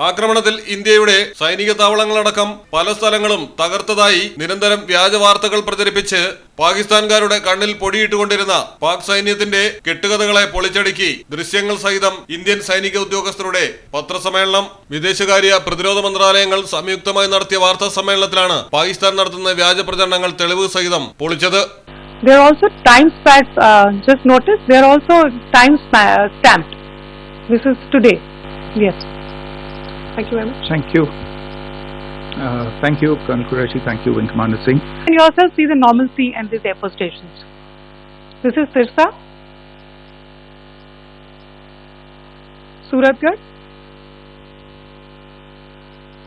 ആക്രമണത്തിൽ ഇന്ത്യയുടെ സൈനിക താവളങ്ങളടക്കം പല സ്ഥലങ്ങളും തകർത്തതായി നിരന്തരം വ്യാജ വാർത്തകൾ പ്രചരിപ്പിച്ച് പാകിസ്ഥാൻകാരുടെ കണ്ണിൽ പൊടിയിട്ടുകൊണ്ടിരുന്ന പാക് സൈന്യത്തിന്റെ കെട്ടുകഥകളെ പൊളിച്ചടുക്കി ദൃശ്യങ്ങൾ സഹിതം ഇന്ത്യൻ സൈനിക ഉദ്യോഗസ്ഥരുടെ പത്രസമ്മേളനം വിദേശകാര്യ പ്രതിരോധ മന്ത്രാലയങ്ങൾ സംയുക്തമായി നടത്തിയ വാർത്താ സമ്മേളനത്തിലാണ് പാകിസ്ഥാൻ നടത്തുന്ന വ്യാജ പ്രചരണങ്ങൾ തെളിവ് സഹിതം പൊളിച്ചത് uh, stamped. This is today. Yes. Thank you very much. Thank you. Uh, thank you, Colonel Qureshi. Thank you, Wing Commander Singh. And you also see the normalcy and these airport stations. This is Sirsa, Suratgarh.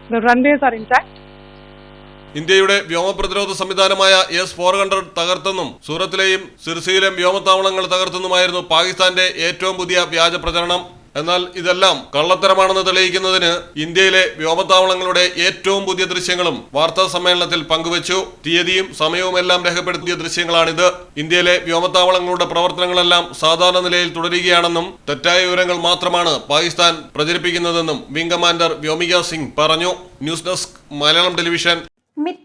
The runways are intact. ഇന്ത്യയുടെ വ്യോമപ്രതിരോധ സംവിധാനമായ S four hundred തകർത്തെന്നും സൂറത്തിലെയും സിർസിയിലെയും വ്യോമത്താവളങ്ങൾ തകർത്തെന്നുമായിരുന്നു പാകിസ്ഥാന്റെ ഏറ്റവും പുതിയ വ്യാജ പ്രചരണം എന്നാൽ ഇതെല്ലാം കള്ളത്തരമാണെന്ന് തെളിയിക്കുന്നതിന് ഇന്ത്യയിലെ വ്യോമത്താവളങ്ങളുടെ ഏറ്റവും പുതിയ ദൃശ്യങ്ങളും വാർത്താ സമ്മേളനത്തിൽ പങ്കുവച്ചു. തീയതിയും സമയവും എല്ലാം രേഖപ്പെടുത്തിയ ദൃശ്യങ്ങളാണിത്. ഇന്ത്യയിലെ വ്യോമത്താവളങ്ങളുടെ പ്രവർത്തനങ്ങളെല്ലാം സാധാരണ നിലയിൽ തുടരുകയാണെന്നും തെറ്റായ വിവരങ്ങൾ മാത്രമാണ് പാകിസ്ഥാൻ പ്രചരിപ്പിക്കുന്നതെന്നും വിംഗ് കമാൻഡർ വ്യോമിക സിംഗ് പറഞ്ഞു. News desk Malayalam television.